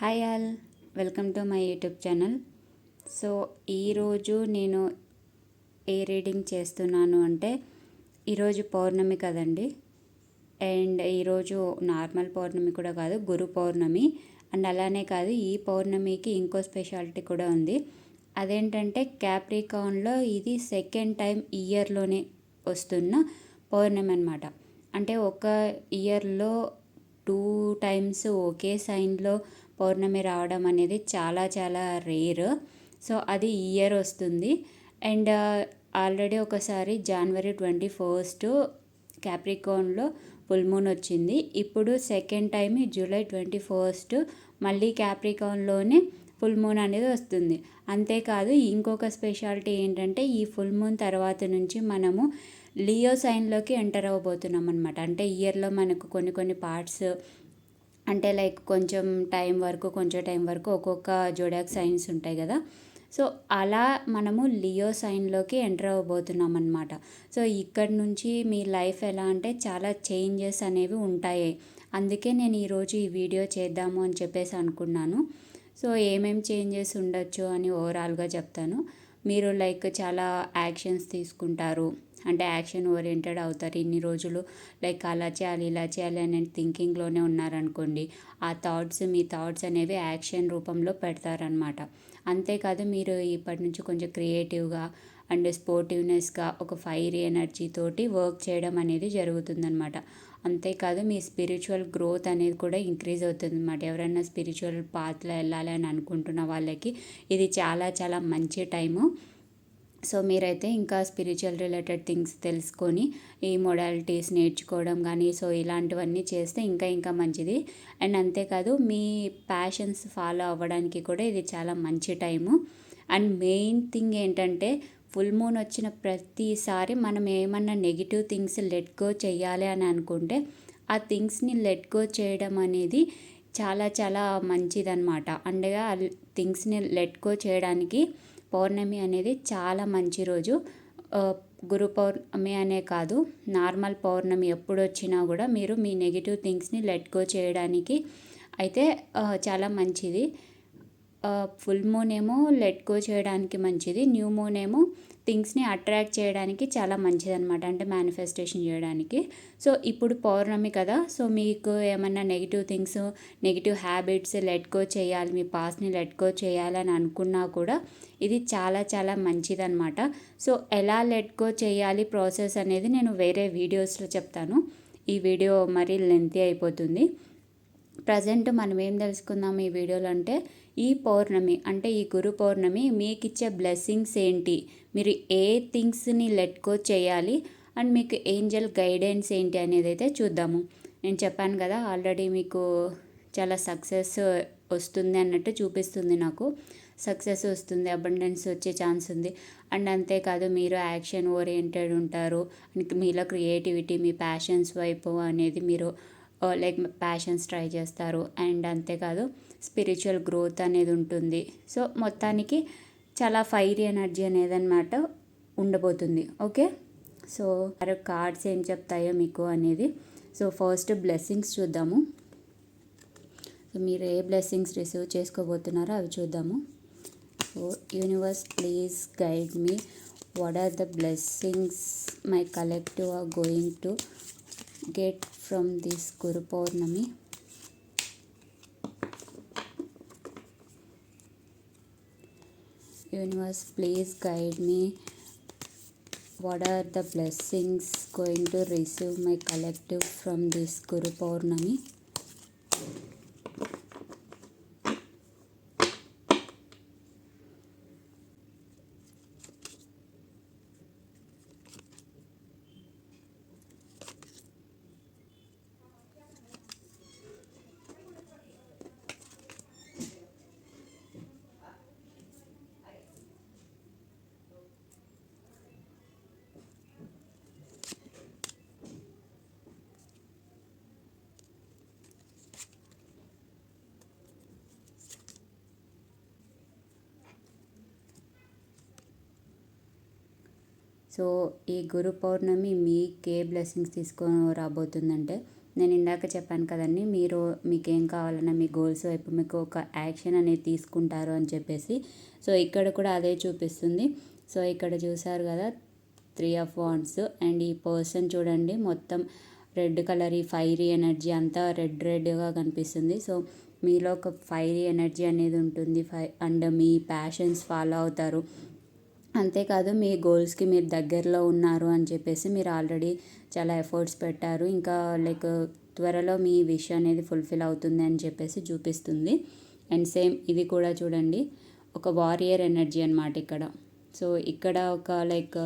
Hi all welcome to my YouTube channel. So ఈరోజు నేను ఏ reading చేస్తున్నాను అంటే ఈరోజు పౌర్ణమి కదండి. అండ్ ఈరోజు నార్మల్ పౌర్ణమి కూడా కాదు గురు పౌర్ణమి. అండ్ అలానే కాదు ఈ పౌర్ణమికి ఇంకో స్పెషాలిటీ కూడా ఉంది. అదేంటంటే క్యాప్రికాన్లో ఇది సెకండ్ టైం ఇయర్లోనే వస్తున్న పౌర్ణమి అనమాట అంటే ఒక ఇయర్లో టూ టైమ్స్ ఒకే సైన్లో పౌర్ణమి రావడం అనేది చాలా చాలా రేర్. సో అది ఇయర్ వస్తుంది. అండ్ ఆల్రెడీ ఒకసారి జనవరి ట్వంటీ ఫస్ట్ క్యాప్రికాన్లో ఫుల్ మూన్ వచ్చింది. ఇప్పుడు second time July twenty first మళ్ళీ క్యాప్రికాన్లోనే ఫుల్ మూన్ అనేది వస్తుంది. అంతేకాదు ఇంకొక స్పెషాలిటీ ఏంటంటే ఈ ఫుల్ మూన్ తర్వాత నుంచి మనము లియో సైన్లోకి ఎంటర్ అవ్వబోతున్నాం అనమాట అంటే ఇయర్లో మనకు కొన్ని కొన్ని పార్ట్స్ అంటే లైక్ కొంచెం టైం వరకు కొంచెం టైం వరకు ఒక్కొక్క జోడాక్ సైన్స్ ఉంటాయి కదా. సో అలా మనము లియో సైన్లోకి ఎంటర్ అవ్వబోతున్నాం అనమాట సో ఇక్కడ నుంచి మీ లైఫ్ ఎలా అంటే చాలా చేంజెస్ అనేవి ఉంటాయి. అందుకే నేను ఈరోజు ఈ వీడియో చేద్దాము అని చెప్పేసి అనుకున్నాను. సో ఏమేమి చేంజెస్ ఉండొచ్చు అని ఓవరాల్గా చెప్తాను. మీరు లైక్ చాలా యాక్షన్స్ తీసుకుంటారు. అంటే యాక్షన్ ఓరియంటెడ్ అవుతారు. ఇన్ని రోజులు లైక్ అలా చేయాలి ఇలా చేయాలి అనే థింకింగ్లోనే ఉన్నారనుకోండి ఆ థాట్స్ మీ థాట్స్ అనేవి యాక్షన్ రూపంలో పెడతారనమాట. అంతేకాదు మీరు ఇప్పటి నుంచి కొంచెం క్రియేటివ్గా అండ్ స్పోర్టివ్నెస్గా ఒక ఫైర్ ఎనర్జీ తోటి వర్క్ చేయడం అనేది జరుగుతుందనమాట. అంతేకాదు మీ స్పిరిచువల్ గ్రోత్ అనేది కూడా ఇంక్రీజ్ అవుతుంది అనమాట ఎవరైనా స్పిరిచువల్ పాత్లో వెళ్ళాలి అని అనుకుంటున్న వాళ్ళకి ఇది చాలా చాలా మంచి టైము. సో మీరైతే ఇంకా స్పిరిచువల్ రిలేటెడ్ థింగ్స్ తెలుసుకొని ఈ మొడాలిటీస్ నేర్చుకోవడం కానీ సో ఇలాంటివన్నీ చేస్తే ఇంకా ఇంకా మంచిది. అండ్ అంతేకాదు మీ ప్యాషన్స్ ఫాలో అవ్వడానికి కూడా ఇది చాలా మంచి టైము. అండ్ మెయిన్ థింగ్ ఏంటంటే ఫుల్ మూన్ వచ్చిన ప్రతిసారి మనం ఏమన్నా నెగిటివ్ థింగ్స్ లెట్ గో చేయాలి అని అనుకుంటే ఆ థింగ్స్ని లెట్ గో చేయడం అనేది చాలా చాలా మంచిదన్నమాట. అండగా థింగ్స్ని లెట్ గో చేయడానికి పౌర్ణమి అనేది చాలా మంచి రోజు. గురు పౌర్ణమి అనే కాదు నార్మల్ పౌర్ణమి ఎప్పుడు వచ్చినా కూడా మీరు మీ నెగిటివ్ థింగ్స్ని లెట్ గో చేయడానికి అయితే చాలా మంచిది. ఫుల్ మూన్ ఏమో లెట్ గో చేయడానికి మంచిది న్యూ మూన్ ఏమో థింగ్స్ని అట్రాక్ట్ చేయడానికి చాలా మంచిది అనమాట అంటే మేనిఫెస్టేషన్ చేయడానికి. సో ఇప్పుడు పౌర్ణమి కదా సో మీకు ఏమన్నా negative things negative habits let go చేయాలి మీ పాస్ని లెట్ గో చేయాలని అనుకున్నా కూడా ఇది చాలా చాలా మంచిదన్నమాట. సో ఎలా లెట్ గో చేయాలి ప్రాసెస్ అనేది నేను వేరే వీడియోస్లో చెప్తాను. ఈ వీడియో మరీ లెంతీ అయిపోతుంది. ప్రజెంట్ మనం ఏం తెలుసుకుందాం ఈ వీడియోలో అంటే ఈ పౌర్ణమి అంటే ఈ గురు పౌర్ణమి మీకు ఇచ్చే బ్లెస్సింగ్స్ ఏంటి? మీరు ఏ థింగ్స్ని లెట్ గో చేయాలి? అండ్ మీకు ఏంజల్ గైడెన్స్ ఏంటి అనేది అయితే చూద్దాము. నేను చెప్పాను కదా ఆల్రెడీ మీకు చాలా సక్సెస్ వస్తుంది అన్నట్టు చూపిస్తుంది నాకు. సక్సెస్ వస్తుంది అబండెన్స్ వచ్చే ఛాన్స్ ఉంది. అండ్ అంతేకాదు మీరు యాక్షన్ ఓరియంటెడ్ ఉంటారు. మీలో క్రియేటివిటీ మీ ప్యాషన్స్ వైపు అనేది మీరు లైక్ ప్యాషన్స్ ట్రై చేస్తారు. అండ్ అంతేకాదు స్పిరిచువల్ గ్రోత్ అనేది ఉంటుంది. సో మొత్తానికి చాలా ఫైర్ ఎనర్జీ అనేది అనమాట ఉండబోతుంది. ఓకే? సో కార్డ్స్ ఏం చెప్తాయో మీకు అనేది. సో ఫస్ట్ బ్లెస్సింగ్స్ చూద్దాము. సో మీరు ఏ బ్లెస్సింగ్స్ రిసీవ్ చేసుకోబోతున్నారో అవి చూద్దాము. So universe please guide me. What are the blessings my collective are going to get from this Guru Purnima? Universe, please guide me. What are the blessings going to receive my collective from this Guru Purnami? So ఈ గురు పౌర్ణమి మీకే blessings తీసుకొని రాబోతుందంటే నేను ఇందాక చెప్పాను కదండి మీరు మీకేం కావాలన్నా మీ గోల్స్ వైపు మీకు ఒక యాక్షన్ అనేది తీసుకుంటారు అని చెప్పేసి. సో ఇక్కడ కూడా అదే చూపిస్తుంది. సో ఇక్కడ చూసారు కదా త్రీ ఆఫ్ వాండ్స్ అండ్ ఈ పర్సన్ చూడండి మొత్తం రెడ్ కలర్ ఈ ఫైరీ ఎనర్జీ అంతా రెడ్ రెడ్గా కనిపిస్తుంది. సో మీలో ఒక ఫైరీ ఎనర్జీ అనేది ఉంటుంది. ఫై అండ్ మీ ప్యాషన్స్ ఫాలో అవుతారు. అంతేకాదు మీ గోల్స్కి మీరు దగ్గరలో ఉన్నారు అని చెప్పేసి మీరు ఆల్రెడీ చాలా ఎఫర్ట్స్ పెట్టారు. ఇంకా లైక్ త్వరలో మీ విష్ అనేది ఫుల్ఫిల్ అవుతుంది అని చెప్పేసి చూపిస్తుంది. అండ్ సేమ్ ఇది కూడా చూడండి. ఒక వారియర్ ఎనర్జీ అనమాట ఇక్కడ. సో ఇక్కడ ఒక లైక్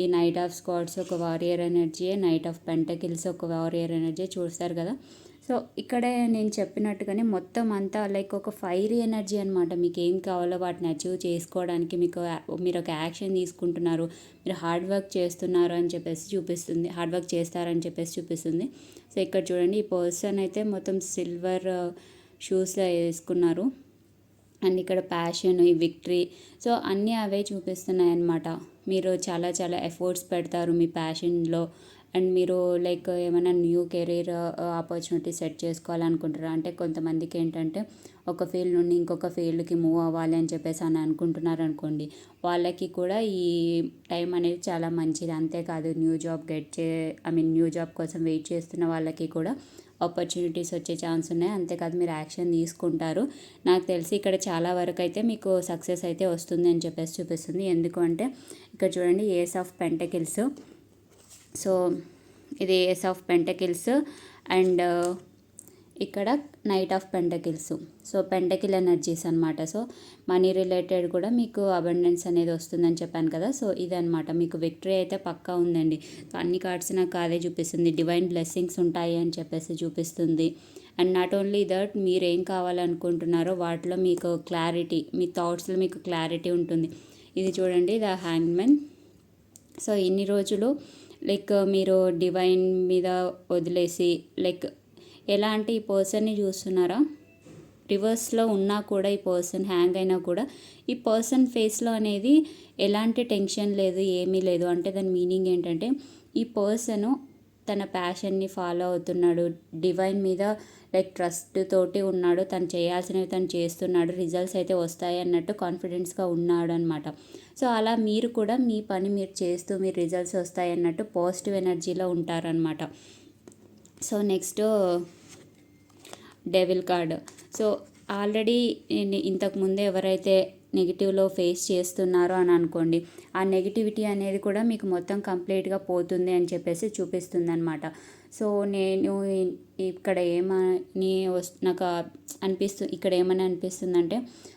ఈ నైట్ ఆఫ్ స్క్వాడ్స్ ఒక warrior energy knight of pentacles ఒక వారియర్ ఎనర్జీ చూస్తారు కదా. సో ఇక్కడే నేను చెప్పినట్టుగానే మొత్తం అంతా లైక్ ఒక ఫైరీ ఎనర్జీ అనమాట మీకు ఏం కావాలో వాటిని అచీవ్ చేసుకోవడానికి మీకు మీరు ఒక యాక్షన్ తీసుకుంటున్నారు మీరు హార్డ్ వర్క్ చేస్తున్నారు అని చెప్పేసి చూపిస్తుంది హార్డ్ వర్క్ చేస్తారని చెప్పేసి చూపిస్తుంది. సో ఇక్కడ చూడండి ఈ పర్సన్ అయితే మొత్తం సిల్వర్ షూస్లో uh, వేసుకున్నారు. అండ్ ఇక్కడ ప్యాషన్ ఈ విక్టరీ సో అన్నీ అవే చూపిస్తున్నాయి అన్నమాట మీరు చాలా చాలా ఎఫర్ట్స్ పెడతారు మీ ప్యాషన్లో అండ్ మీరు లైక్ ఏమైనా న్యూ కెరీర్ ఆపర్చునిటీ సెట్ చేసుకోవాలనుకుంటారా అంటే కొంతమందికి ఏంటంటే ఒక ఫీల్డ్ నుండి ఇంకొక ఫీల్డ్కి మూవ్ అవ్వాలి అని చెప్పేసి అని అనుకుంటున్నారు అనుకోండి వాళ్ళకి కూడా ఈ టైం అనేది చాలా మంచిది. అంతేకాదు న్యూ జాబ్ గెట్ చే ఐ మీన్ న్యూ జాబ్ కోసం వెయిట్ చేస్తున్న వాళ్ళకి కూడా ఆపర్చునిటీస్ వచ్చే ఛాన్స్ ఉన్నాయి. అంతేకాదు మీరు యాక్షన్ తీసుకుంటారు. నాకు తెలిసి ఇక్కడ చాలా వరకు అయితే మీకు సక్సెస్ అయితే వస్తుంది అని చెప్పేసి చూపిస్తుంది. ఎందుకు అంటే ఇక్కడ చూడండి ఏస్ ఆఫ్ పెంటకిల్స్ సో ఇది ace of pentacles and uh, ఇక్కడ knight of pentacles so pentacle energies అనమాట సో మనీ రిలేటెడ్ కూడా మీకు అబండెన్స్ అనేది వస్తుందని చెప్పాను కదా. సో ఇదనమాట మీకు విక్టరీ అయితే పక్కా ఉందండి. అన్ని కార్డ్స్ నాకు అదే చూపిస్తుంది. డివైన్ బ్లెస్సింగ్స్ ఉంటాయి అని చెప్పేసి చూపిస్తుంది. అండ్ నాట్ ఓన్లీ దట్ మీరు ఏం కావాలనుకుంటున్నారో వాటిలో మీకు క్లారిటీ మీ థాట్స్లో మీకు క్లారిటీ ఉంటుంది. ఇది చూడండి ద హ్యాండ్మెన్ సో ఇన్ని రోజులు లైక్ మీరు డివైన్ మీద వదిలేసి లైక్ ఎలా అంటే ఈ పర్సన్ని చూస్తున్నారా? రివర్స్లో ఉన్నా కూడా ఈ పర్సన్ హ్యాంగ్ అయినా కూడా ఈ పర్సన్ ఫేస్లో అనేది ఎలాంటి టెన్షన్ లేదు ఏమీ లేదు. అంటే దాని మీనింగ్ ఏంటంటే ఈ పర్సను తన ప్యాషన్ని ఫాలో అవుతున్నాడు. డివైన్ మీద లైక్ ట్రస్ట్ తోటి ఉన్నాడు. తను చేయాల్సినవి తను చేస్తున్నాడు. రిజల్ట్స్ అయితే వస్తాయి అన్నట్టు కాన్ఫిడెన్స్గా ఉన్నాడు అనమాట సో అలా మీరు కూడా మీ పని మీరు చేస్తూ మీరు రిజల్ట్స్ వస్తాయి అన్నట్టు పాజిటివ్ ఎనర్జీలో ఉంటారనమాట so next devil card. So already ఇంతకుముందు ఎవరైతే నెగిటివ్లో ఫేస్ చేస్తున్నారు అని అనుకోండి. ఆ నెగిటివిటీ అనేది కూడా మీకు మొత్తం కంప్లీట్గా పోతుంది అని చెప్పేసి చూపిస్తుంది అనమాట సో నేను ఇక్కడ ఏమని నాకు అనిపిస్తు ఇక్కడ ఏమని అనిపిస్తుందంటే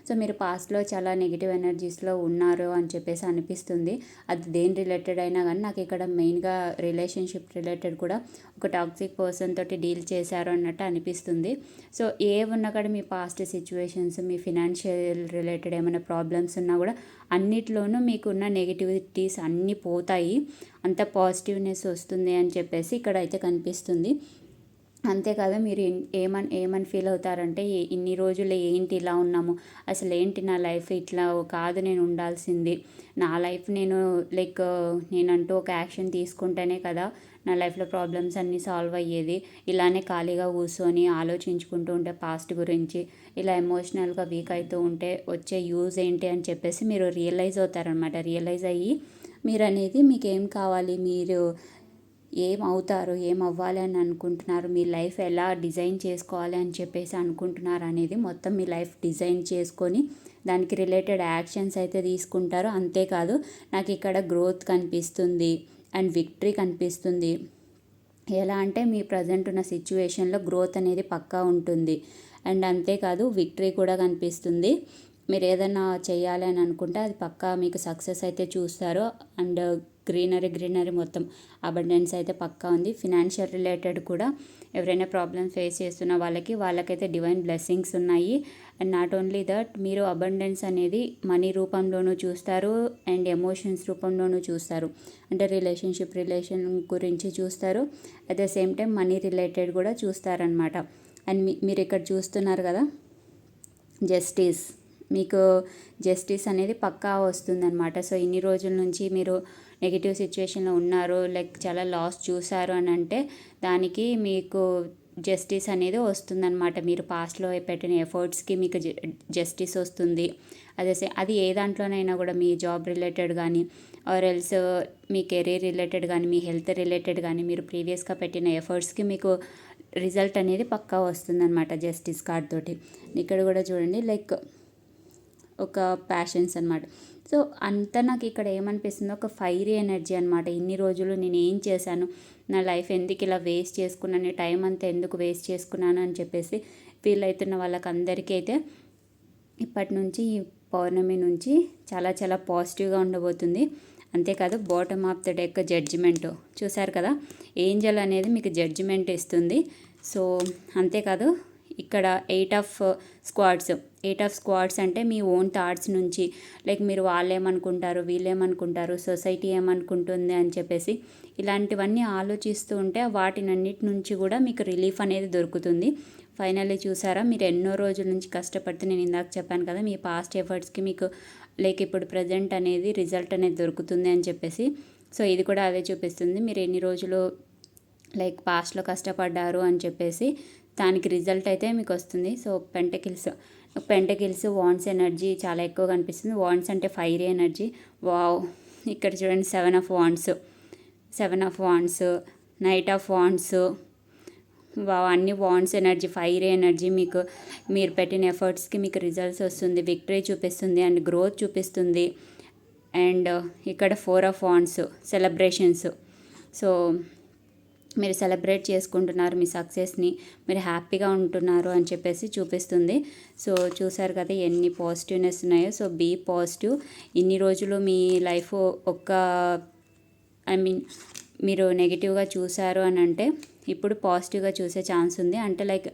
సో మీరు పాస్ట్లో చాలా నెగిటివ్ ఎనర్జీస్లో ఉన్నారు అని చెప్పేసి అనిపిస్తుంది. అది దేని రిలేటెడ్ అయినా కానీ నాకు ఇక్కడ మెయిన్గా రిలేషన్షిప్ రిలేటెడ్ కూడా ఒక టాక్సిక్ పర్సన్ తోటి డీల్ చేశారు అన్నట్టు అనిపిస్తుంది. సో ఏ ఉన్నా కూడా మీ పాస్ట్ సిచ్యువేషన్స్ మీ ఫినాన్షియల్ రిలేటెడ్ ఏమైనా ప్రాబ్లమ్స్ ఉన్నా కూడా అన్నిట్లోనూ మీకున్న నెగిటివిటీస్ అన్నీ పోతాయి. అంత పాజిటివ్నెస్ వస్తుంది అని చెప్పేసి ఇక్కడ అయితే కనిపిస్తుంది. అంతేకాదు మీరు ఏమని ఏమని ఫీల్ అవుతారంటే ఇన్ని రోజులు ఏంటి ఇలా ఉన్నాము? అసలు ఏంటి నా లైఫ్ ఇట్లా కాదు నేను ఉండాల్సింది. నా లైఫ్ నేను లైక్ నేనంటూ ఒక యాక్షన్ తీసుకుంటేనే కదా నా లైఫ్లో ప్రాబ్లమ్స్ అన్నీ సాల్వ్ అయ్యేది. ఇలానే ఖాళీగా కూర్చొని ఆలోచించుకుంటూ ఉంటే పాస్ట్ గురించి ఇలా ఎమోషనల్గా వీక్ అవుతూ ఉంటే వచ్చే యూజ్ ఏంటి అని చెప్పేసి మీరు రియలైజ్ అవుతారనమాట రియలైజ్ అయ్యి మీరు అనేది మీకు ఏం కావాలి? మీరు ఏం అవుతారు ఏం అవ్వాలి అని అనుకుంటున్నారు? మీ లైఫ్ ఎలా డిజైన్ చేసుకోవాలి అని చెప్పేసి అనుకుంటున్నారు అనేది మొత్తం మీ లైఫ్ డిజైన్ చేసుకొని దానికి రిలేటెడ్ యాక్షన్స్ అయితే తీసుకుంటారు. అంతేకాదు నాకు ఇక్కడ గ్రోత్ కనిపిస్తుంది అండ్ విక్టరీ కనిపిస్తుంది. ఎలా అంటే మీ ప్రజెంట్ ఉన్న సిచ్యువేషన్లో గ్రోత్ అనేది పక్కా ఉంటుంది. అండ్ అంతేకాదు విక్టరీ కూడా కనిపిస్తుంది. మీరు ఏదైనా చేయాలి అని అనుకుంటే అది పక్కా మీకు సక్సెస్ అయితే చూస్తారు. అండ్ గ్రీనరీ గ్రీనరీ మొత్తం అబండెన్స్ అయితే పక్కా ఉంది. ఫినాన్షియల్ రిలేటెడ్ కూడా ఎవరైనా ప్రాబ్లమ్స్ ఫేస్ చేస్తున్న వాళ్ళకి వాళ్ళకైతే డివైన్ బ్లెస్సింగ్స్ ఉన్నాయి. అండ్ నాట్ ఓన్లీ దట్ మీరు అబండెన్స్ అనేది మనీ రూపంలోనూ చూస్తారు అండ్ ఎమోషన్స్ రూపంలోనూ చూస్తారు. అంటే రిలేషన్షిప్ రిలేషన్ గురించి చూస్తారు. At the same time money related కూడా చూస్తారనమాట. అండ్ మీరు ఇక్కడ చూస్తున్నారు కదా జస్టిస్. మీకు జస్టిస్ అనేది పక్కా వస్తుందన్నమాట సో ఇన్ని రోజుల నుంచి మీరు నెగిటివ్ సిచ్యువేషన్లో ఉన్నారు లైక్ చాలా లాస్ చూసారు అని అంటే దానికి మీకు జస్టిస్ అనేది వస్తుందన్నమాట. మీరు పాస్ట్లో పెట్టిన ఎఫర్ట్స్కి మీకు జస్టిస్ వస్తుంది. అదే అది ఏ దాంట్లోనైనా కూడా మీ జాబ్ రిలేటెడ్ కానీ ఆర్ ఎల్స్ మీ కెరీర్ రిలేటెడ్ కానీ మీ హెల్త్ రిలేటెడ్ కానీ మీరు ప్రీవియస్గా పెట్టిన ఎఫర్ట్స్కి మీకు రిజల్ట్ అనేది పక్కా వస్తుందన్నమాట జస్టిస్ కార్డ్ తోటి. ఇక్కడ కూడా చూడండి లైక్ ఒక ప్యాషన్స్ అనమాట సో అంతా నాకు ఇక్కడ ఏమనిపిస్తుంది ఒక ఫైరీ ఎనర్జీ అనమాట ఇన్ని రోజులు నేను ఏం చేశాను? నా లైఫ్ ఎందుకు ఇలా వేస్ట్ చేసుకున్నాను? టైం అంతా ఎందుకు వేస్ట్ చేసుకున్నాను? అని చెప్పేసి ఫీల్ అవుతున్న వాళ్ళకందరికీ అయితే ఇప్పటి నుంచి ఈ పౌర్ణమి నుంచి చాలా చాలా పాజిటివ్గా ఉండబోతుంది. అంతేకాదు bottom of the deck judgement చూసారు కదా? ఏంజల్ అనేది మీకు జడ్జిమెంట్ ఇస్తుంది. సో అంతేకాదు ఇక్కడ eight of swords eight of swords అంటే మీ ఓన్ థాట్స్ నుంచి. లైక్ మీరు వాళ్ళు ఏమనుకుంటారు వీళ్ళు ఏమనుకుంటారు సొసైటీ ఏమనుకుంటుంది అని చెప్పేసి ఇలాంటివన్నీ ఆలోచిస్తూ ఉంటే వాటినన్నిటి నుంచి కూడా మీకు రిలీఫ్ అనేది దొరుకుతుంది. ఫైనల్లీ చూసారా మీరు ఎన్నో రోజుల నుంచి కష్టపడితే నేను ఇందాక చెప్పాను కదా మీ పాస్ట్ ఎఫర్ట్స్కి మీకు లైక్ ఇప్పుడు ప్రజెంట్ అనేది రిజల్ట్ అనేది దొరుకుతుంది అని చెప్పేసి. సో ఇది కూడా అదే చూపిస్తుంది. మీరు ఎన్ని రోజులు లైక్ పాస్ట్లో కష్టపడ్డారు అని చెప్పేసి దానికి రిజల్ట్ అయితే మీకు వస్తుంది. So pentacles pentacles wands energy చాలా ఎక్కువ కనిపిస్తుంది. వాన్స్ అంటే ఫైర్ ఎనర్జీ. వావ్! ఇక్కడ చూడండి seven of wands. Seven of wands knight of wands. అన్ని వాన్స్ ఎనర్జీ ఫైర్ ఎనర్జీ మీకు మీరు పెట్టిన ఎఫర్ట్స్కి మీకు రిజల్ట్స్ వస్తుంది. విక్టరీ చూపిస్తుంది అండ్ గ్రోత్ చూపిస్తుంది. అండ్ ఇక్కడ four of wands celebrations. So మీరు సెలబ్రేట్ చేసుకుంటున్నారు మీ సక్సెస్ని మీరు హ్యాపీగా ఉంటున్నారు అని చెప్పేసి చూపిస్తుంది. సో చూసారు కదా ఎన్ని పాజిటివ్నెస్ ఉన్నాయో. So be positive. ఇన్ని రోజులు మీ లైఫ్ ఒక్క ఐ మీన్ మీరు నెగిటివ్గా చూసారు అని అంటే ఇప్పుడు పాజిటివ్గా చూసే ఛాన్స్ ఉంది. అంటే లైక్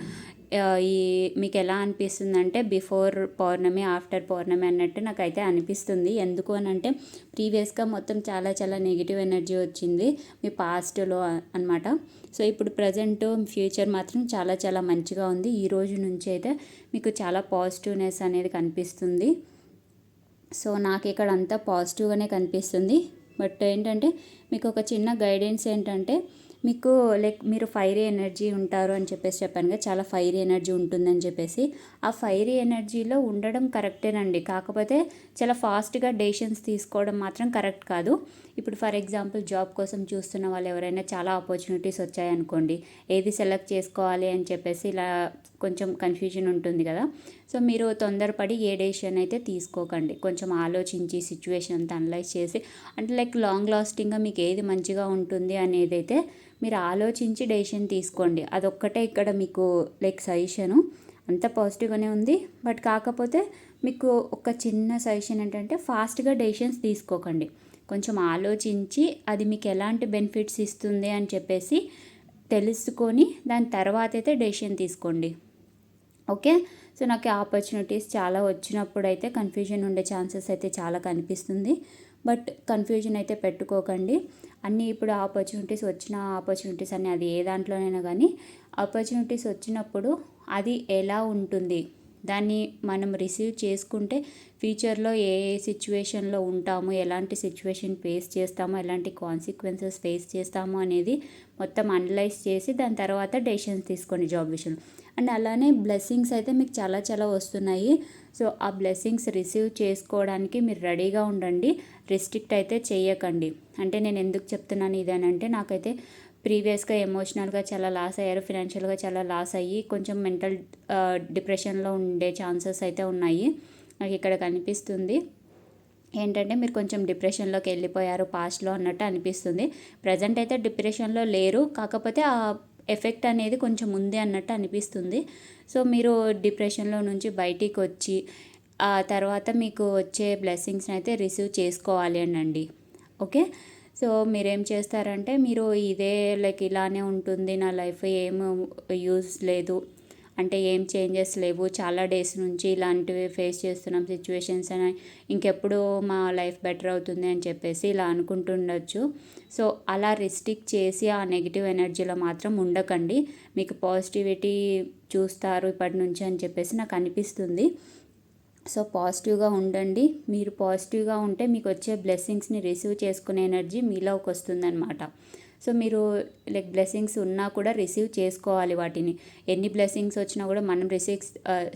ఈ మీకు ఎలా అనిపిస్తుంది అంటే బిఫోర్ పౌర్ణమి ఆఫ్టర్ పౌర్ణమి అన్నట్టు నాకైతే అనిపిస్తుంది. ఎందుకు అని అంటే ప్రీవియస్గా మొత్తం చాలా చాలా నెగిటివ్ ఎనర్జీ వచ్చింది మీ పాస్ట్లో అనమాట సో ఇప్పుడు ప్రజెంట్ ఫ్యూచర్ మాత్రం చాలా చాలా మంచిగా ఉంది. ఈ రోజు నుంచి అయితే మీకు చాలా పాజిటివ్నెస్ అనేది కనిపిస్తుంది. సో నాకు ఇక్కడ అంతా పాజిటివ్గానే కనిపిస్తుంది. బట్ ఏంటంటే మీకు ఒక చిన్న గైడెన్స్ ఏంటంటే మీకు లైక్ మీరు ఫైరీ ఎనర్జీ ఉంటారు అని చెప్పేసి చెప్పాను కదా చాలా ఫైరీ ఎనర్జీ ఉంటుందని చెప్పేసి. ఆ ఫైరీ ఎనర్జీలో ఉండడం కరెక్టేనండి కాకపోతే చాలా ఫాస్ట్గా డెసిషన్స్ తీసుకోవడం మాత్రం కరెక్ట్ కాదు. ఇప్పుడు ఫర్ ఎగ్జాంపుల్ జాబ్ కోసం చూస్తున్న వాళ్ళు ఎవరైనా చాలా ఆపర్చునిటీస్ వచ్చాయనుకోండి. ఏది సెలెక్ట్ చేసుకోవాలి అని చెప్పేసి ఇలా కొంచెం కన్ఫ్యూజన్ ఉంటుంది కదా. సో మీరు తొందరపడి ఏ డెసిషన్ అయితే తీసుకోకండి. కొంచెం ఆలోచించి సిచ్యువేషన్ అంతా అనలైజ్ చేసి అంటే లైక్ లాంగ్ లాస్టింగ్గా మీకు ఏది మంచిగా ఉంటుంది అనేది అయితే మీరు ఆలోచించి డెసిషన్ తీసుకోండి. అదొక్కటే ఇక్కడ మీకు లైక్ సజెషను అంత పాజిటివ్గానే ఉంది. బట్ కాకపోతే మీకు ఒక చిన్న సజెషన్ ఏంటంటే ఫాస్ట్గా డెసిషన్స్ తీసుకోకండి. కొంచెం ఆలోచించి అది మీకు ఎలాంటి బెనిఫిట్స్ ఇస్తుంది అని చెప్పేసి తెలుసుకొని దాని తర్వాత అయితే డెసిషన్ తీసుకోండి. ఓకే? సో నాకు ఆపర్చునిటీస్ చాలా వచ్చినప్పుడు అయితే కన్ఫ్యూజన్ ఉండే ఛాన్సెస్ అయితే చాలా కనిపిస్తుంది. బట్ కన్ఫ్యూజన్ అయితే పెట్టుకోకండి. అన్నీ ఇప్పుడు ఆపర్చునిటీస్ వచ్చిన ఆపర్చునిటీస్ అన్నీ అది ఏ దాంట్లోనైనా కానీ ఆపర్చునిటీస్ వచ్చినప్పుడు అది ఎలా ఉంటుంది? దాన్ని మనం రిసీవ్ చేసుకుంటే ఫ్యూచర్లో ఏ ఏ సిచ్యువేషన్లో ఉంటాము? ఎలాంటి సిచ్యువేషన్ ఫేస్ చేస్తాము? ఎలాంటి కాన్సిక్వెన్సెస్ ఫేస్ చేస్తాము? అనేది మొత్తం అనలైజ్ చేసి దాని తర్వాత డెసిషన్స్ తీసుకోండి జాబ్ విషయంలో. అండ్ అలానే బ్లెస్సింగ్స్ అయితే మీకు చాలా చాలా వస్తున్నాయి. సో ఆ బ్లెస్సింగ్స్ రిసీవ్ చేసుకోవడానికి మీరు రెడీగా ఉండండి. రిస్ట్రిక్ట్ అయితే చేయకండి. అంటే నేను ఎందుకు చెప్తున్నాను ఇది అని అంటే నాకైతే ప్రీవియస్గా ఎమోషనల్గా చాలా లాస్ అయ్యారు. ఫినాన్షియల్గా చాలా లాస్ అయ్యి కొంచెం మెంటల్ డిప్రెషన్లో ఉండే ఛాన్సెస్ అయితే ఉన్నాయి. నాకు ఇక్కడ కనిపిస్తుంది. ఏంటంటే మీరు కొంచెం డిప్రెషన్లోకి వెళ్ళిపోయారు పాస్ట్లో అన్నట్టు అనిపిస్తుంది. ప్రజెంట్ అయితే డిప్రెషన్లో లేరు. కాకపోతే ఆ ఎఫెక్ట్ అనేది కొంచెం ఉంది అన్నట్టు అనిపిస్తుంది. సో మీరు డిప్రెషన్లో నుంచి బయటికి వచ్చి ఆ తర్వాత మీకు వచ్చే బ్లెస్సింగ్స్ని అయితే రిసీవ్ చేసుకోవాలి అండి ఓకే? సో మీరేం చేస్తారంటే మీరు ఇదే లైక్ ఇలానే ఉంటుంది నా లైఫ్ ఏం యూజ్ లేదు. అంటే ఏం చేంజెస్ లేవు. చాలా డేస్ నుంచి ఇలాంటివి ఫేస్ చేస్తున్నాం సిచ్యువేషన్స్ అని. ఇంకెప్పుడు మా లైఫ్ బెటర్ అవుతుంది అని చెప్పేసి ఇలా అనుకుంటుండొచ్చు. సో అలా రిస్ట్రిక్ట్ చేసి ఆ నెగిటివ్ ఎనర్జీలో మాత్రం ఉండకండి. మీకు పాజిటివిటీ చూస్తారు ఇప్పటి నుంచి అని చెప్పేసి నాకు అనిపిస్తుంది. సో పాజిటివ్గా ఉండండి. మీరు పాజిటివ్గా ఉంటే మీకు వచ్చే బ్లెస్సింగ్స్ని రిసీవ్ చేసుకునే ఎనర్జీ మీలోకి వస్తుందన్నమాట. సో మీరు లైక్ బ్లెస్సింగ్స్ ఉన్నా కూడా రిసీవ్ చేసుకోవాలి వాటిని. ఎన్ని బ్లెస్సింగ్స్ వచ్చినా కూడా మనం రిసిక్స్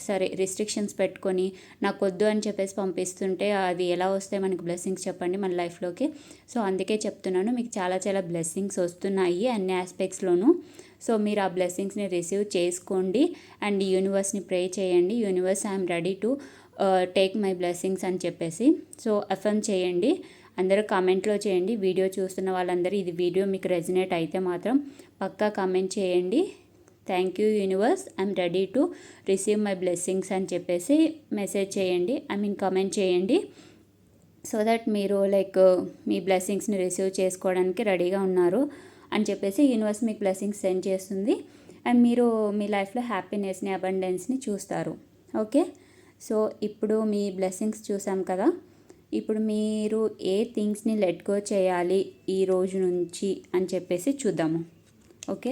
సరే రిస్ట్రిక్షన్స్ పెట్టుకొని నాకు వద్దు అని చెప్పేసి పంపిస్తుంటే అది ఎలా వస్తాయి మనకి బ్లెస్సింగ్స్ చెప్పండి మన లైఫ్లోకి సో అందుకే చెప్తున్నాను మీకు చాలా చాలా బ్లెస్సింగ్స్ వస్తున్నాయి అన్ని ఆస్పెక్ట్స్లోనూ సో మీరు ఆ బ్లెస్సింగ్స్ని రిసీవ్ చేసుకోండి అండ్ యూనివర్స్ని ప్రే చేయండి. Universe I'm ready to take my blessings అని చెప్పేసి. సో ఎఫ్ఎం చేయండి. అందరూ కామెంట్లో చేయండి. వీడియో చూస్తున్న వాళ్ళందరూ ఇది వీడియో మీకు రెజినేట్ అయితే మాత్రం పక్కా కామెంట్ చేయండి. Thank you universe. I'm ready to receive my blessings అని చెప్పేసి మెసేజ్ చేయండి. ఐ మీన్ కామెంట్ చేయండి. సో దట్ మీరు లైక్ మీ బ్లెస్సింగ్స్ని రిసీవ్ చేసుకోవడానికి రెడీగా ఉన్నారు అని చెప్పేసి యూనివర్స్ మీకు బ్లెస్సింగ్స్ సెండ్ చేస్తుంది. అండ్ మీరు మీ లైఫ్లో హ్యాపీనెస్ని అబండెన్స్ని చూస్తారు. ఓకే? సో ఇప్పుడు మీ బ్లెస్సింగ్స్ చూసాం కదా? ఇప్పుడు మీరు ఏ థింగ్స్ని లెట్ గో చేయాలి ఈ రోజు నుంచి అని చెప్పేసి చూద్దాము. ఓకే?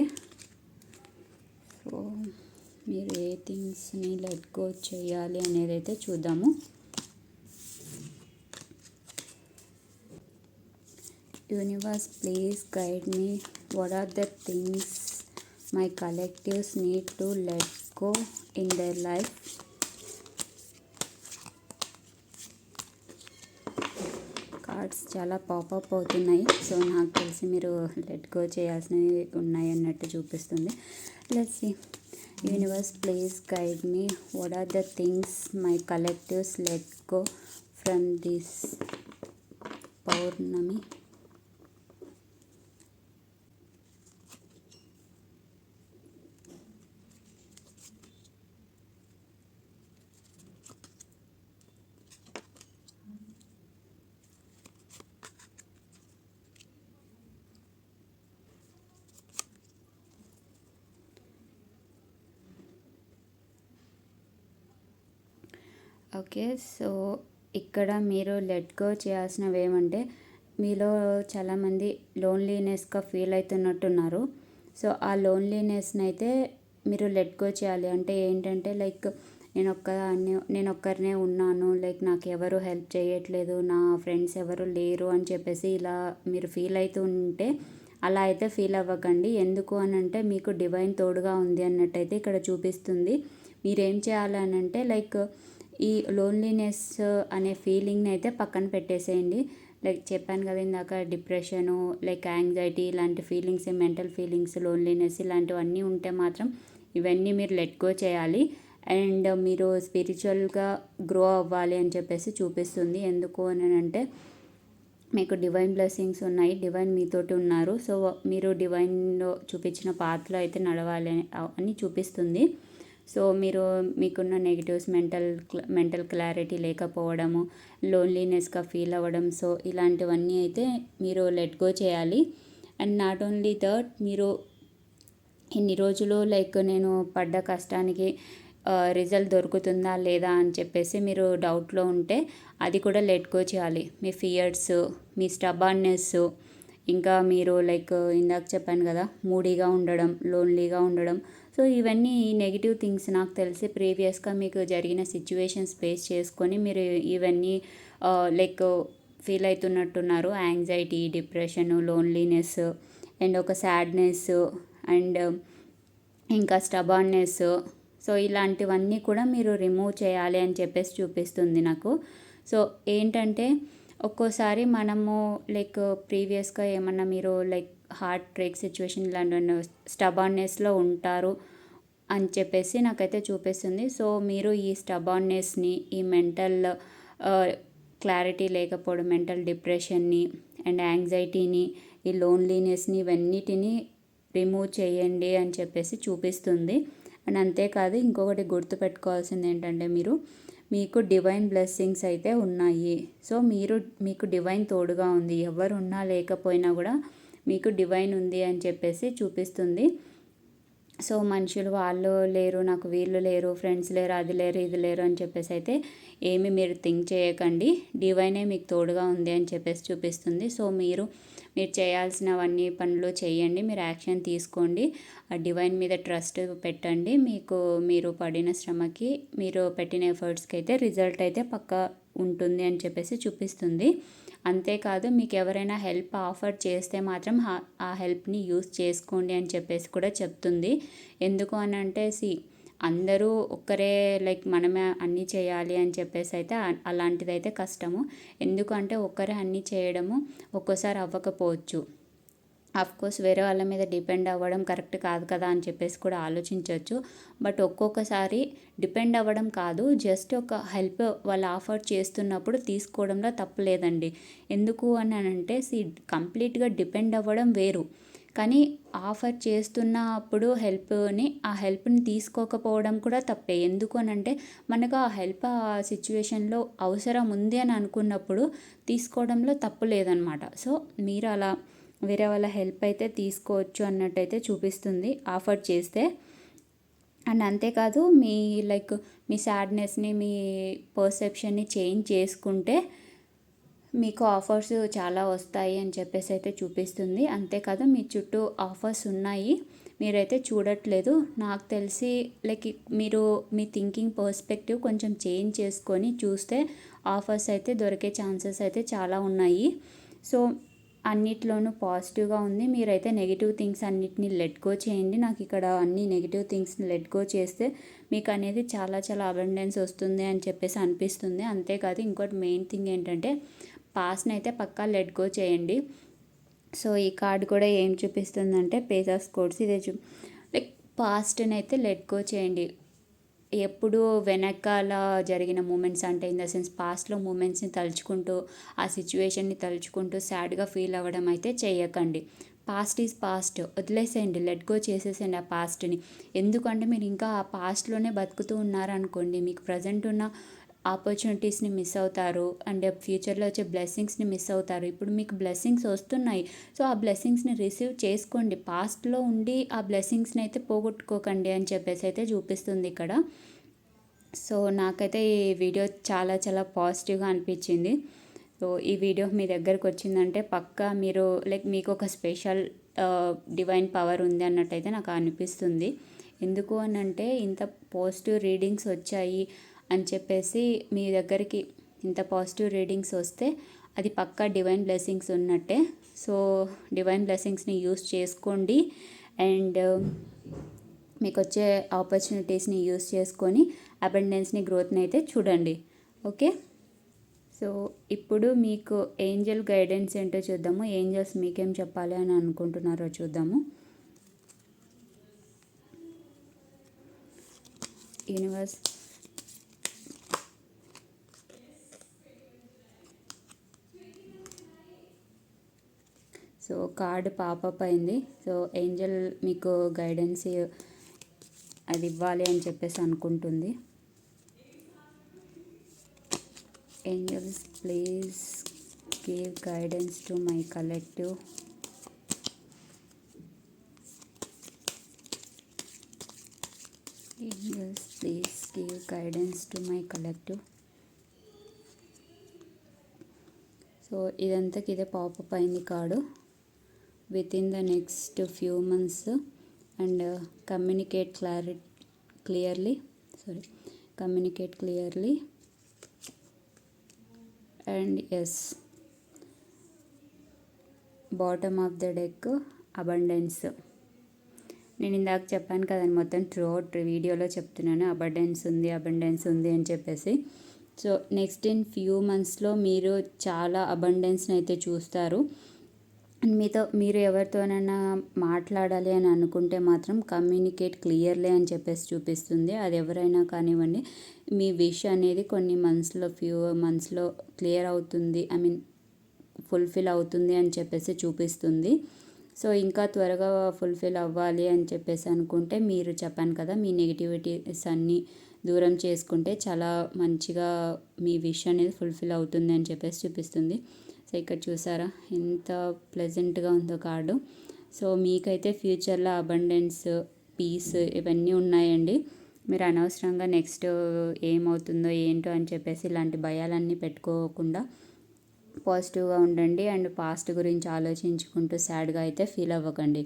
సో మీరు ఏ థింగ్స్ని లెట్ గో చేయాలి అనేది అయితే చూద్దాము. Universe please guide me what are the things my collectives need to let go in their life thoughts చాలా పాపప్ అవుతున్నాయి. సో నాకు తెలిసి మీరు లెట్ గో చేయాల్సినవి ఉన్నాయి అన్నట్టు చూపిస్తుంది. Let's see universe please guide me what are the things my collectives let go from this Purnima okay. So ఇక్కడ మీరు లెట్ గో చేయాల్సినవి ఏమంటే మీలో చాలామంది లోన్లీనెస్గా ఫీల్ అవుతున్నట్టున్నారు సో ఆ లోన్లీనెస్ని అయితే మీరు లెట్ గో చేయాలి. అంటే ఏంటంటే లైక్ నేను ఒక్క నేను ఒక్కరినే ఉన్నాను. లైక్ నాకు ఎవరు హెల్ప్ చేయట్లేదు. నా ఫ్రెండ్స్ ఎవరు లేరు అని చెప్పేసి ఇలా మీరు ఫీల్ అవుతూ ఉంటే అలా అయితే ఫీల్ అవ్వకండి. ఎందుకు అని అంటే మీకు డివైన్ తోడుగా ఉంది అన్నట్టయితే ఇక్కడ చూపిస్తుంది. మీరేం చేయాలని అంటే లైక్ ఈ లోన్లీనెస్ అనే ఫీలింగ్ని అయితే పక్కన పెట్టేసేయండి. లైక్ చెప్పాను కదా ఇందాక డిప్రెషను లైక్ యాంగ్జైటీ ఇలాంటి ఫీలింగ్స్ మెంటల్ ఫీలింగ్స్ లోన్లీనెస్ ఇలాంటివన్నీ ఉంటే మాత్రం ఇవన్నీ మీరు లెట్ గో చేయాలి. అండ్ మీరు స్పిరిచువల్గా గ్రో అవ్వాలి అని చెప్పేసి చూపిస్తుంది. ఎందుకు అని అంటే మీకు డివైన్ బ్లెస్సింగ్స్ ఉన్నాయి డివైన్ మీతోటి ఉన్నారు. సో మీరు డివైన్లో చూపించిన పాత్రలో అయితే నడవాలి అని చూపిస్తుంది. సో మీరు మీకున్న నెగిటివ్స్ మెంటల్ మెంటల్ క్లారిటీ లేకపోవడము లోన్లీనెస్గా ఫీల్ అవ్వడం సో ఇలాంటివన్నీ అయితే మీరు లెట్ గో చేయాలి. అండ్ నాట్ ఓన్లీ దట్ మీరు ఇన్ని రోజులు లైక్ నేను పడ్డ కష్టానికి రిజల్ట్ దొరుకుతుందా లేదా అని చెప్పేసి మీరు డౌట్లో ఉంటే అది కూడా లెట్ గో చేయాలి. మీ ఫియర్స్ మీ స్టబాన్నెస్ ఇంకా మీరు లైక్ ఇందాక చెప్పాను కదా మూడీగా ఉండడం లోన్లీగా ఉండడం సో ఇవన్నీ నెగిటివ్ థింగ్స్ నాకు తెలిసి ప్రీవియస్గా మీకు జరిగిన సిచ్యువేషన్స్ ఫేస్ చేసుకొని మీరు ఇవన్నీ లైక్ ఫీల్ అవుతున్నట్టున్నారు యాంగ్జైటీ డిప్రెషన్ లోన్లీనెస్ అండ్ ఒక సాడ్నెస్ అండ్ ఇంకా స్టబాన్నెస్ సో ఇలాంటివన్నీ కూడా మీరు రిమూవ్ చేయాలి అని చెప్పేసి చూపిస్తుంది నాకు. సో ఏంటంటే ఒక్కోసారి మనము లైక్ ప్రీవియస్గా ఏమన్నా మీరు లైక్ హార్ట్ బ్రేక్ సిచ్యువేషన్ ఇలాంటి స్టబాన్నెస్లో ఉంటారు అని చెప్పేసి నాకైతే చూపిస్తుంది. సో మీరు ఈ స్టబాన్నెస్ని ఈ మెంటల్ క్లారిటీ లేకపోవడం మెంటల్ డిప్రెషన్ని అండ్ యాంగ్జైటీని ఈ లోన్లీనెస్ని ఇవన్నిటిని రిమూవ్ చేయండి అని చెప్పేసి చూపిస్తుంది. అండ్ అంతేకాదు ఇంకొకటి గుర్తుపెట్టుకోవాల్సింది ఏంటంటే మీరు మీకు డివైన్ బ్లెస్సింగ్స్ అయితే ఉన్నాయి. సో మీరు మీకు డివైన్ తోడుగా ఉంది. ఎవరు ఉన్నా లేకపోయినా కూడా మీకు డివైన్ ఉంది అని చెప్పేసి చూపిస్తుంది. సో మనుషులు వాళ్ళు లేరు నాకు వీళ్ళు లేరు ఫ్రెండ్స్ లేరు అది లేరు ఇది లేరు అని చెప్పేసి అయితే ఏమి మీరు థింక్ చేయకండి. డివైనే మీకు తోడుగా ఉంది అని చెప్పేసి చూపిస్తుంది. సో మీరు మీరు చేయాల్సినవన్నీ పనులు చేయండి మీరు యాక్షన్ తీసుకోండి. ఆ డివైన్ మీద ట్రస్ట్ పెట్టండి. మీకు మీరు పడిన శ్రమకి మీరు పెట్టిన ఎఫర్ట్స్కి అయితే రిజల్ట్ అయితే పక్క ఉంటుంది అని చెప్పేసి చూపిస్తుంది. అంతేకాదు మీకు ఎవరైనా హెల్ప్ ఆఫర్ చేస్తే మాత్రం ఆ హెల్ప్ని యూస్ చేసుకోండి అని చెప్పేసి కూడా చెప్తుంది. ఎందుకు అని అంటే సి అందరూ ఒక్కరే లైక్ మనమే అన్నీ చేయాలి అని చెప్పేసి అయితే అలాంటిది అయితే కష్టము. ఎందుకంటే ఒక్కరే అన్నీ చేయడము ఒక్కోసారి అవ్వకపోవచ్చు. కోర్స్ వేరే వాళ్ళ మీద డిపెండ్ అవ్వడం కరెక్ట్ కాదు కదా అని చెప్పేసి కూడా ఆలోచించవచ్చు. బట్ ఒక్కొక్కసారి డిపెండ్ అవ్వడం కాదు జస్ట్ ఒక హెల్ప్ వాళ్ళు ఆఫర్ చేస్తున్నప్పుడు తీసుకోవడంలో తప్పలేదండి ఎందుకు అని అంటే సి కంప్లీట్గా డిపెండ్ అవ్వడం వేరు. కానీ ఆఫర్ చేస్తున్నప్పుడు హెల్ప్ని ఆ హెల్ప్ని తీసుకోకపోవడం కూడా తప్పే. ఎందుకు అని అంటే మనకు ఆ హెల్ప్ ఆ సిచ్యువేషన్లో అవసరం ఉంది అని అనుకున్నప్పుడు తీసుకోవడంలో తప్పు లేదనమాట సో మీరు అలా వేరే వాళ్ళ హెల్ప్ అయితే తీసుకోవచ్చు అన్నట్టయితే చూపిస్తుంది. ఆఫర్ చేస్తే. అండ్ అంతేకాదు మీ లైక్ మీ సాడ్నెస్ని మీ పర్సెప్షన్ని చేంజ్ చేసుకుంటే మీకు ఆఫర్స్ చాలా వస్తాయి అని చెప్పేసి అయితే చూపిస్తుంది. అంతేకాదు మీ చుట్టూ ఆఫర్స్ ఉన్నాయి. మీరైతే చూడట్లేదు. నాకు తెలిసి లైక్ మీరు మీ థింకింగ్ పర్స్పెక్టివ్ కొంచెం చేంజ్ చేసుకొని చూస్తే ఆఫర్స్ అయితే దొరికే ఛాన్సెస్ అయితే చాలా ఉన్నాయి. సో అన్నిట్లోనూ పాజిటివ్గా ఉంది. మీరైతే నెగిటివ్ థింగ్స్ అన్నిటిని లెట్ గో చేయండి. నాకు ఇక్కడ అన్ని నెగిటివ్ థింగ్స్ని లెట్ గో చేస్తే మీకు అనేది చాలా చాలా అబండెన్స్ వస్తుంది అని చెప్పేసి అనిపిస్తుంది. అంతేకాదు ఇంకోటి మెయిన్ థింగ్ ఏంటంటే పాస్ని అయితే పక్కా లెట్ గో చేయండి. సో ఈ కార్డ్ కూడా ఏం చూపిస్తుందంటే పేజాస్ కోడ్స్ ఇదే చూ లైక్ పాస్ట్ని అయితే లెట్ గో చేయండి. ఎప్పుడూ వెనకాల జరిగిన మూమెంట్స్ అంటే ఇన్ ద సెన్స్ పాస్ట్లో మూమెంట్స్ని తలుచుకుంటూ ఆ సిచ్యువేషన్ని తలుచుకుంటూ సాడ్గా ఫీల్ అవ్వడం అయితే చేయకండి పాస్ట్ ఈజ్ పాస్ట్. వదిలేసేయండి. లెట్ గో చేసేసేయండి ఆ పాస్ట్ని. ఎందుకంటే మీరు ఇంకా ఆ పాస్ట్లోనే బతుకుతూ ఉన్నారనుకోండి మీకు ప్రజెంట్ ఉన్న ఆపర్చునిటీస్ని మిస్ అవుతారు. అండ్ ఫ్యూచర్లో వచ్చే బ్లెస్సింగ్స్ని మిస్ అవుతారు. ఇప్పుడు మీకు బ్లెస్సింగ్స్ వస్తున్నాయి. సో ఆ బ్లెస్సింగ్స్ని రిసీవ్ చేసుకోండి. పాస్ట్లో ఉండి ఆ బ్లెస్సింగ్స్ని అయితే పోగొట్టుకోకండి అని చెప్పేసి అయితే చూపిస్తుంది ఇక్కడ. సో నాకైతే ఈ వీడియో చాలా చాలా పాజిటివ్గా అనిపించింది. సో ఈ వీడియో మీ దగ్గరకు వచ్చిందంటే పక్కా మీరు లైక్ మీకు ఒక స్పెషల్ డివైన్ పవర్ ఉంది అన్నట్టయితే నాకు అనిపిస్తుంది. ఎందుకు అని అంటే ఇంత పాజిటివ్ రీడింగ్స్ వచ్చాయి. అని చెప్పేసి మీ దగ్గరికి ఇంత పాజిటివ్ రీడింగ్స్ వస్తే అది పక్కా డివైన్ బ్లెస్సింగ్స్ ఉన్నట్టే. సో డివైన్ బ్లెస్సింగ్స్ని యూస్ చేసుకోండి. అండ్ మీకు వచ్చే ఆపర్చునిటీస్ని యూస్ చేసుకొని అబెండెన్స్ని గ్రోత్ని అయితే చూడండి. ఓకే? సో ఇప్పుడు మీకు ఏంజల్ గైడెన్స్ ఏంటో చూద్దాము. ఏంజల్స్ మీకేం చెప్పాలి అని అనుకుంటున్నారో చూద్దాము. Universe so card pop up అయింది. సో ఏంజల్ మీకు గైడెన్స్ అది ఇవ్వాలి అని చెప్పేసి అనుకుంటుంది. Angels please give guidance to my collective. Angels please give guidance to my collective. So ఇదంతకి ఇదే పాపప్ అయింది card. Within the next few months and communicate క్లారి clearly sorry communicate clearly and ace bottom of the deck abundance నేను ఇందాక చెప్పాను కదండి మొత్తం throughout వీడియోలో చెప్తున్నాను abundance ఉంది అబండెన్స్ ఉంది అని చెప్పేసి. సో నెక్స్ట్ ఇన్ ఫ్యూ మంత్స్లో మీరు చాలా అబండెన్స్ని అయితే చూస్తారు. మీతో మీరు ఎవరితోనైనా మాట్లాడాలి అని అనుకుంటే మాత్రం కమ్యూనికేట్ క్లియర్లీ అని చెప్పేసి చూపిస్తుంది. అది ఎవరైనా కానివ్వండి మీ విష్ అనేది కొన్ని మంత్స్లో ఫ్యూ మంత్స్లో క్లియర్ అవుతుంది. ఐ మీన్ ఫుల్ఫిల్ అవుతుంది అని చెప్పేసి చూపిస్తుంది. సో ఇంకా త్వరగా ఫుల్ఫిల్ అవ్వాలి అని చెప్పేసి అనుకుంటే మీరు చెప్పాను కదా మీ నెగిటివిటీస్ అన్నీ దూరం చేసుకుంటే చాలా మంచిగా మీ విష్ అనేది ఫుల్ఫిల్ అవుతుంది అని చెప్పేసి చూపిస్తుంది. సో ఇక్కడ చూసారా? ఎంత ప్లెజెంట్గా ఉందో కార్డు. సో మీకైతే ఫ్యూచర్లో అబండెన్స్ పీస్ ఇవన్నీ ఉన్నాయండి. మీరు అనవసరంగా నెక్స్ట్ ఏమవుతుందో ఏంటో అని చెప్పేసి ఇలాంటి భయాలన్నీ పెట్టుకోకుండా పాజిటివ్గా ఉండండి. అండ్ పాస్ట్ గురించి ఆలోచించుకుంటూ సాడ్గా అయితే ఫీల్ అవ్వకండి.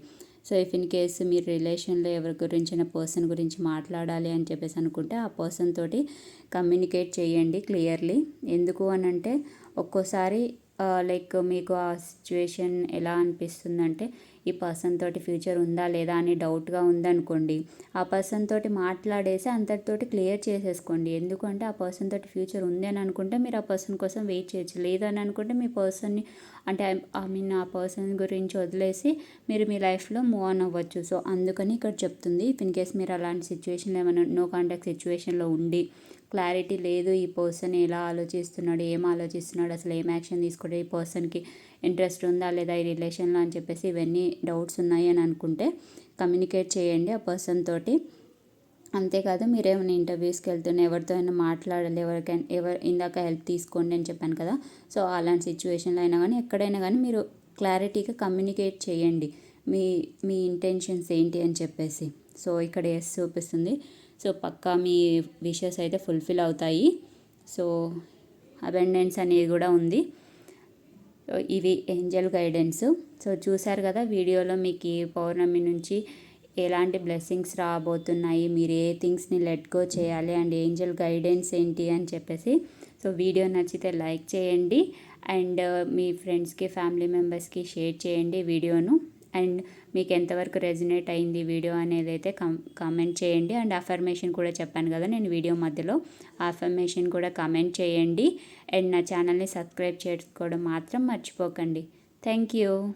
సో ఇఫ్ ఇన్ కేస్ మీరు రిలేషన్లో ఎవరి గురించిన పర్సన్ గురించి మాట్లాడాలి అని చెప్పేసి అనుకుంటే ఆ పర్సన్ తోటి కమ్యూనికేట్ చేయండి క్లియర్లీ. ఎందుకు అని అంటే ఒక్కోసారి లైక్ మీకు ఆ సిచ్యువేషన్ ఎలా అనిపిస్తుందంటే ఈ పర్సన్ తోటి ఫ్యూచర్ ఉందా లేదా అని డౌట్గా ఉందనుకోండి ఆ పర్సన్ తోటి మాట్లాడేసి అంతటితోటి క్లియర్ చేసేసుకోండి. ఎందుకంటే ఆ పర్సన్ తోటి ఫ్యూచర్ ఉంది అని అనుకుంటే మీరు ఆ పర్సన్ కోసం వెయిట్ చేయొచ్చు. లేదని అనుకుంటే మీ పర్సన్ని అంటే ఐ మీన్ ఆ పర్సన్ గురించి వదిలేసి మీరు మీ లైఫ్లో మూవ్ ఆన్ అవ్వచ్చు. సో అందుకని ఇక్కడ చెప్తుంది ఇఫ్ ఇన్ కేస్ మీరు అలాంటి సిచ్యువేషన్లో ఏమైనా నో కాంటాక్ట్ సిచ్యువేషన్లో ఉండి క్లారిటీ లేదు ఈ పర్సన్ ఎలా ఆలోచిస్తున్నాడు ఏం ఆలోచిస్తున్నాడు అసలు ఏం యాక్షన్ తీసుకుంటే ఈ పర్సన్కి ఇంట్రెస్ట్ ఉందా లేదా ఈ రిలేషన్లో అని చెప్పేసి ఇవన్నీ డౌట్స్ ఉన్నాయి అని అనుకుంటే కమ్యూనికేట్ చేయండి ఆ పర్సన్ తోటి. అంతేకాదు మీరేమైనా ఇంటర్వ్యూస్కి వెళ్తున్నా ఎవరితో అయినా మాట్లాడాలి ఎవరికైనా ఎవరు ఇందాక హెల్ప్ తీసుకోండి అని చెప్పాను కదా సో అలాంటి సిచ్యువేషన్లో అయినా కానీ ఎక్కడైనా కానీ మీరు క్లారిటీగా కమ్యూనికేట్ చేయండి మీ మీ ఇంటెన్షన్స్ ఏంటి అని చెప్పేసి. సో ఇక్కడ ఎస్ చూపిస్తుంది. సో పక్కా మీ విషెస్ అయితే ఫుల్ఫిల్ అవుతాయి. సో అబెండెన్స్ అనేది కూడా ఉంది. ఇవి ఏంజల్ గైడెన్స్. సో చూసారు కదా వీడియోలో మీకు ఈ పౌర్ణమి నుంచి ఎలాంటి బ్లెస్సింగ్స్ రాబోతున్నాయి మీరు ఏ థింగ్స్ని లెట్ గో చేయాలి అండ్ ఏంజల్ గైడెన్స్ ఏంటి అని చెప్పేసి. సో వీడియో నచ్చితే లైక్ చేయండి అండ్ మీ ఫ్రెండ్స్కి ఫ్యామిలీ మెంబర్స్కి షేర్ చేయండి వీడియోను. అండ్ మీకు ఎంతవరకు రెజినేట్ అయింది వీడియో అనేది అయితే కం కామెంట్ చేయండి. అండ్ అఫర్మేషన్ కూడా చెప్పాను కదా నేను వీడియో మధ్యలో అఫర్మేషన్ కూడా కామెంట్ చేయండి. అండ్ నా ఛానల్ని సబ్స్క్రైబ్ చేసుకోవడం మాత్రం మర్చిపోకండి. Thank you.